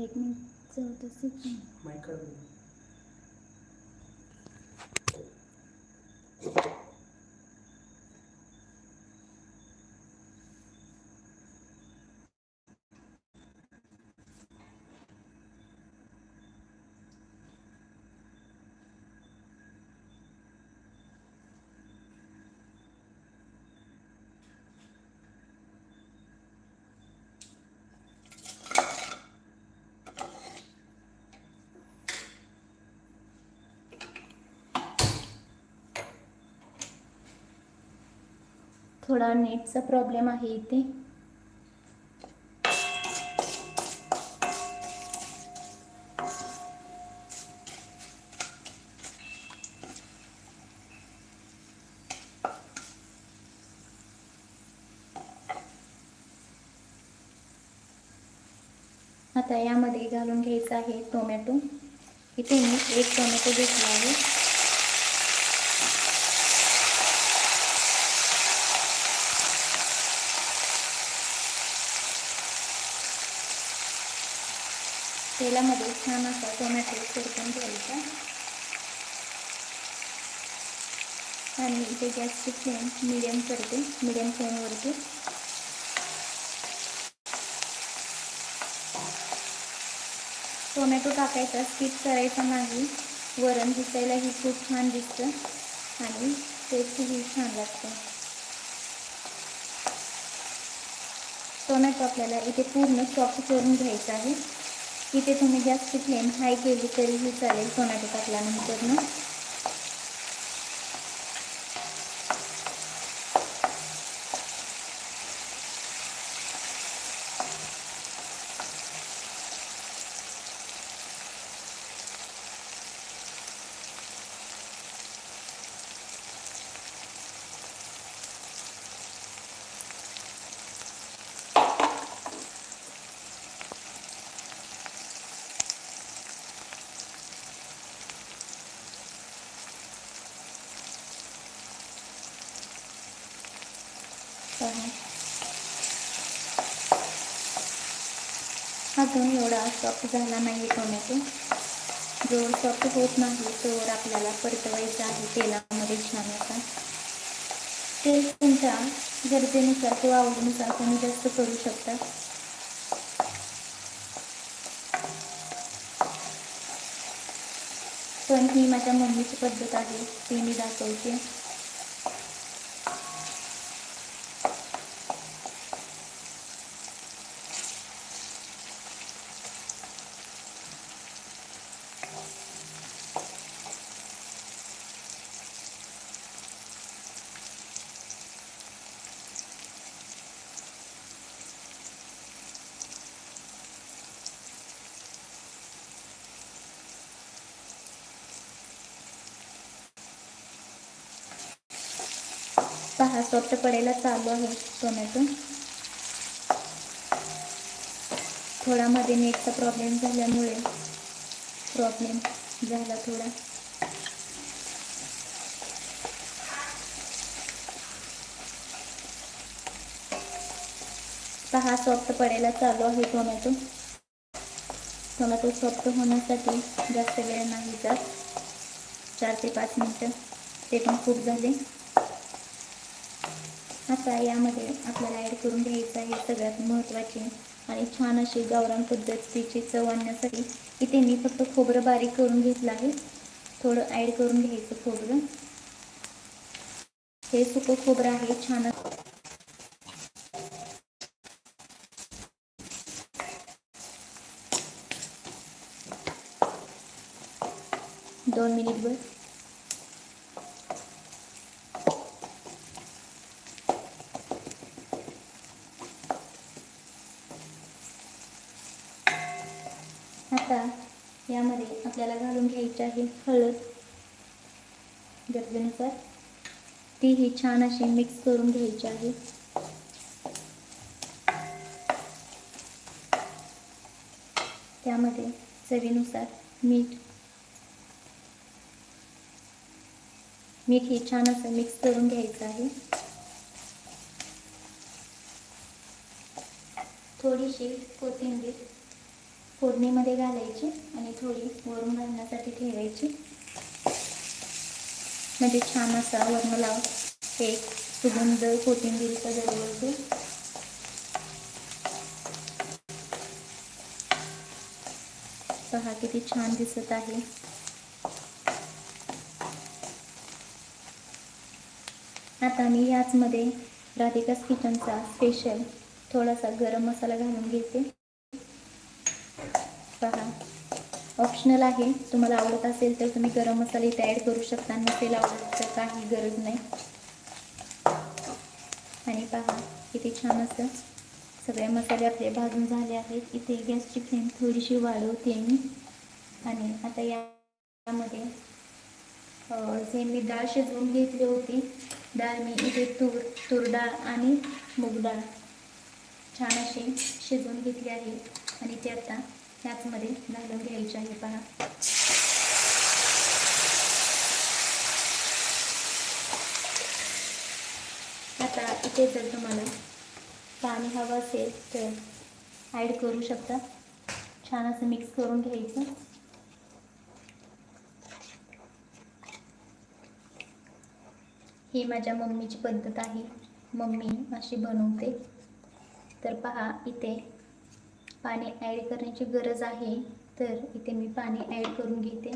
एक मिनिट चौथं second mic काढ थोडा नेटचा प्रॉब्लेम आहे इथे. आता यामध्ये घालून घ्यायचं आहे टोमॅटो. इथे मी एक टोमॅटो घेतला आहे. तेलामध्ये छान असा टोमॅटो परतून घ्यायचा. आणि इथे गॅसची फ्लेम मिडियम करते मिडियम फ्लेमवरती टोमॅटो टाकायचा स्किप करायचा नाही. वरण दिसायलाही खूप छान दिसतं आणि टेस्टही छान लागतं. टोमॅटो आपल्याला इथे पूर्ण सॉफ्ट करून घ्यायचा आहे. इथे तुम्ही जास्त फ्लेम हाय केली तरीही चालेल. टोमॅटो टाकल्यानंतर अजून एवढा सॉफ्ट झाला नाही टोमॅटो जोर सॉफ्ट होत नाही तोवर आपल्याला परतवायचा आहे तेलामध्ये छान असा. तेल तुमच्या गरजेनुसार किंवा आवडीनुसार तुम्ही जास्त करू शकता. पण ही माझ्या मम्मीची पद्धत आहे ती मी दाखवते. पहा सॉफ्ट पडायला चालू आहे टोमॅटो. थोडा मध्ये नेटचा प्रॉब्लेम झाल्यामुळे प्रॉब्लेम झाला थोडा. पहा सॉफ्ट पडायला चालू आहे टोमॅटो. टोमॅटो सॉफ्ट होण्यासाठी जास्त वेळ नाही जात. चार ते पाच मिनटं. ते पण खूप झाले. आता यामध्ये आपल्याला ॲड करून घ्यायचं आहे. सगळ्यात महत्त्वाची आणि छान अशी गावरान पद्धतीची चव आणण्यासाठी इथे मी फक्त खोबरं बारीक करून घेतलं आहे. थोडं ॲड करून घ्यायचं खोबरं. हे सुकं खोबरं आहे छान दोन मिनिटभर आता यामध्ये आपल्याला घालून घ्यायची आहे हळद. गरजेनुसार तीही छान अशी मिक्स करून घ्यायची आहे. त्यामध्ये चवीनुसार मीठ. मीठ हे छान असं मिक्स करून घ्यायचं आहे. थोडीशी कोथिंबीर. फोडणीमध्ये घालायची आणि थोडी वरून घालण्यासाठी ठेवायची. म्हणजे छान असा वर्ण लाव एक सुगंध कोथिंबीरचा दरवळतो पहा किती छान दिसत आहे. आता मी याचमध्ये राधिकास किचनचा स्पेशल थोडासा गरम मसाला घालून घेते. पहा ऑप्शनल आहे. तुम्हाला आवडत असेल तर तुम्ही गरम मसाला इथे ॲड करू शकता. नसेल आवडत तर काही गरज नाही. आणि पहा किती छान असं सगळे मसाले आपले भाजून झाले आहेत. इथे गॅसची फ्लेम थोडीशी वाढवते मी. आणि आता यामध्ये जे मी डाळ शिजवून घेतली होती डाळ मी इथे तूर तूर डाळ आणि मूग डाळ छान अशी शिजवून घेतली आहे. आणि ते आता ह्याचमध्ये घालून घ्यायचे आहे पहा. आता इथे जर तुम्हाला पाणी हवं असेल तर ॲड करू शकता. छान असं मिक्स करून घ्यायचं. ही माझ्या मम्मीची पद्धत आहे. मम्मी अशी बनवते. तर पहा इथे पाणी ॲड करण्याची गरज आहे तर इथे मी पाणी ॲड करून घेते.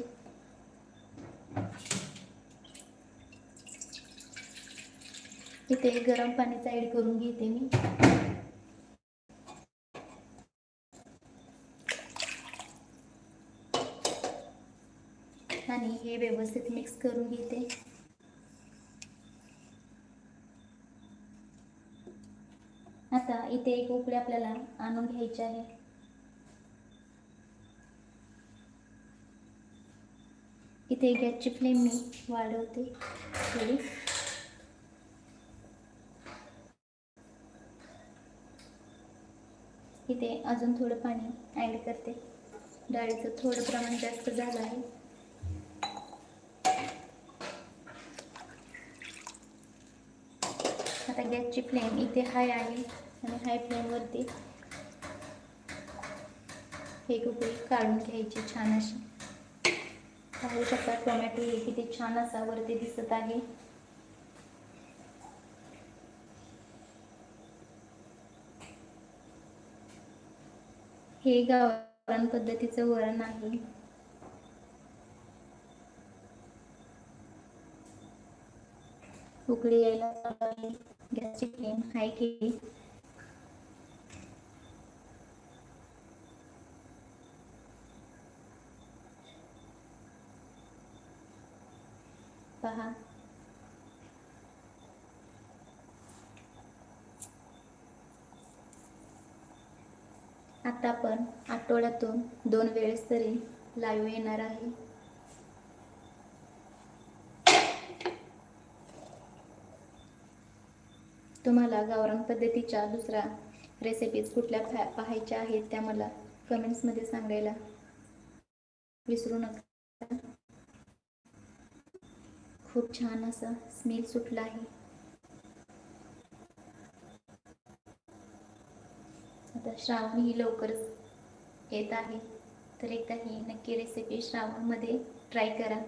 इथे गरम पाणीच ॲड करून घेते मी. आणि हे व्यवस्थित मिक्स करून घेते. आता इथे एक उकळी आपल्याला आणून घ्यायची आहे. इथे गॅसची फ्लेम मी वाढवते. थोडी. इथे अजून थोडं पाणी ॲड करते. डाळीचं थोडं प्रमाण जास्त झालं आहे. आता गॅसची फ्लेम इथे हाय आहे. आणि हाय फ्लेमवरती हे कुकरी काढून घ्यायची छान अशी. पाहू शकता टोमॅटो हे किती छान असा वरती दिसत आहे. हे गावरान पद्धतीचं वरण आहे. उकळी यायला गॅसची फ्लेम हाय केली. पहा आता आपण आठवड्यातून दोन वेळेस तरी लाईव्ह येणार आहे. तुम्हाला गावरान पद्धतीच्या दुसऱ्या रेसिपीज कुठल्या पाहायच्या आहेत त्या मला कमेंट्समध्ये सांगायला विसरू नका. खूप छान असं स्मेल सुटला आहे. आता श्रावण ही लवकरच येत आहे. तर एकदा ही नक्की रेसिपी श्रावणमध्ये ट्राय करा.